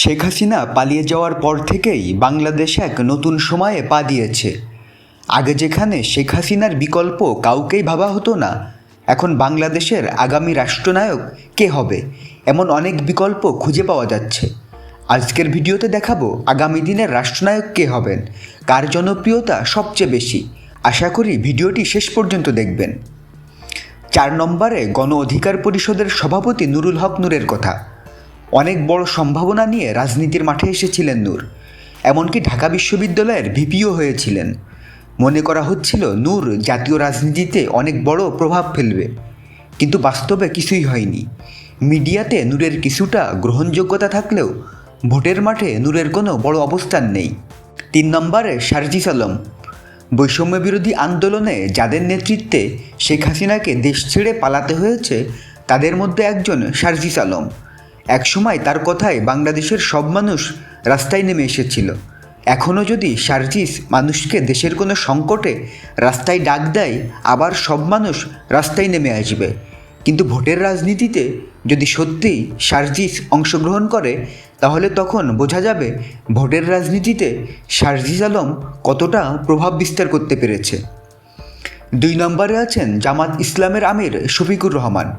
শেখ হাসিনা পালিয়ে যাওয়ার পর থেকেই বাংলাদেশ এক নতুন সময়ে পা দিয়েছে। আগে যেখানে শেখ হাসিনার বিকল্প কাউকেই ভাবা হতো না, এখন বাংলাদেশের আগামী রাষ্ট্রনায়ক কে হবে, এমন অনেক বিকল্প খুঁজে পাওয়া যাচ্ছে। আজকের ভিডিওতে দেখাবো আগামী দিনের রাষ্ট্রনায়ক কে হবেন, কার জনপ্রিয়তা সবচেয়ে বেশি। আশা করি ভিডিওটি শেষ পর্যন্ত দেখবেন। চার নম্বরে গণ অধিকার পরিষদের সভাপতি নুরুল হক নূরের কথা। অনেক বড় সম্ভাবনা নিয়ে রাজনীতির মাঠে এসেছিলেন নূর। এমনকি ঢাকা বিশ্ববিদ্যালয়ের ভিপিও হয়েছিলেন। মনে করা হচ্ছিল নূর জাতীয় রাজনীতিতে অনেক বড় প্রভাব ফেলবে। কিন্তু বাস্তবে কিছুই হয়নি। মিডিয়াতে নূরের কিছুটা গ্রহণযোগ্যতা থাকলেও ভোটের মাঠে নূরের কোনো বড় অবস্থান নেই। তিন নম্বরে শারজিস আলম। বৈষম্য বিরোধী আন্দোলনে যাদের নেতৃত্বে শেখ হাসিনাকে দেশ ছেড়ে পালাতে হয়েছে, তাদের মধ্যে একজন শারজিস আলম। একসময় তার কথায় বাংলাদেশের সব মানুষ রাস্তায় নেমে এসেছিল। এখনও যদি সার্জিস মানুষকে দেশের কোনো সংকটে রাস্তায় ডাক দেয়, আবার সব মানুষ রাস্তায় নেমে আসবে। কিন্তু ভোটের রাজনীতিতে যদি সত্যিই সার্জিস অংশগ্রহণ করে, তাহলে তখন বোঝা যাবে ভোটের রাজনীতিতে সার্জিস আলম কতটা প্রভাব বিস্তার করতে পেরেছে। দুই নম্বরে আছেন জামাত ইসলামের আমির শফিকুর রহমান।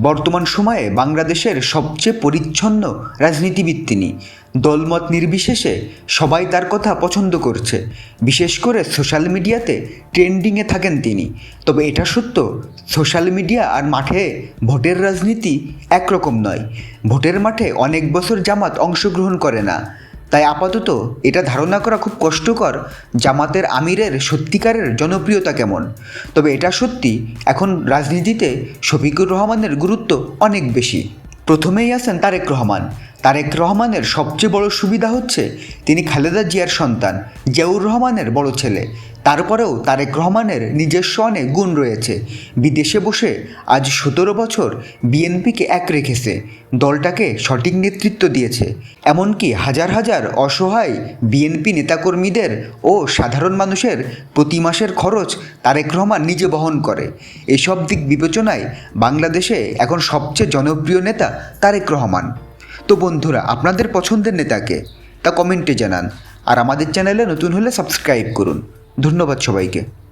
বর্তমান সময়ে বাংলাদেশের সবচেয়ে পরিচ্ছন্ন রাজনীতিবিদ তিনি। দলমত নির্বিশেষে সবাই তার কথা পছন্দ করছে। বিশেষ করে সোশ্যাল মিডিয়াতে ট্রেন্ডিংয়ে থাকেন তিনি। তবে এটা সত্য, সোশ্যাল মিডিয়া আর মাঠে ভোটের রাজনীতি একরকম নয়। ভোটের মাঠে অনেক বছর জামাত অংশগ্রহণ করে না। তাই আপাতত এটা ধারণা করা খুব কষ্টকর জামাতের আমিরের সত্যিকারের জনপ্রিয়তা কেমন। তবে এটা সত্যি, এখন রাজনীতিতে শফিকুর রহমানের গুরুত্ব অনেক বেশি। প্রথমেই আছেন তারেক রহমান তারেক রহমানের সবচেয়ে বড় সুবিধা হচ্ছে তিনি খালেদা জিয়ার সন্তান, জিয়াউর রহমানের বড় ছেলে। তারপরেও তারেক রহমানের নিজস্ব অনেক গুণ রয়েছে। বিদেশে বসে আজ সতেরো বছর বিএনপিকে এক রেখেছে, দলটাকে সঠিক নেতৃত্ব দিয়েছে। এমনকি হাজার হাজার অসহায় বিএনপি নেতাকর্মীদের ও সাধারণ মানুষের প্রতি মাসের খরচ তারেক রহমান নিজে বহন করে। এসব দিক বিবেচনায় বাংলাদেশে এখন সবচেয়ে জনপ্রিয় নেতা তারেক রহমান। তো বন্ধুরা, আপনাদের পছন্দের নেতাকে তা কমেন্টে জানান। আর আমাদের চ্যানেলে নতুন হলে সাবস্ক্রাইব করুন। ধন্যবাদ সবাইকে।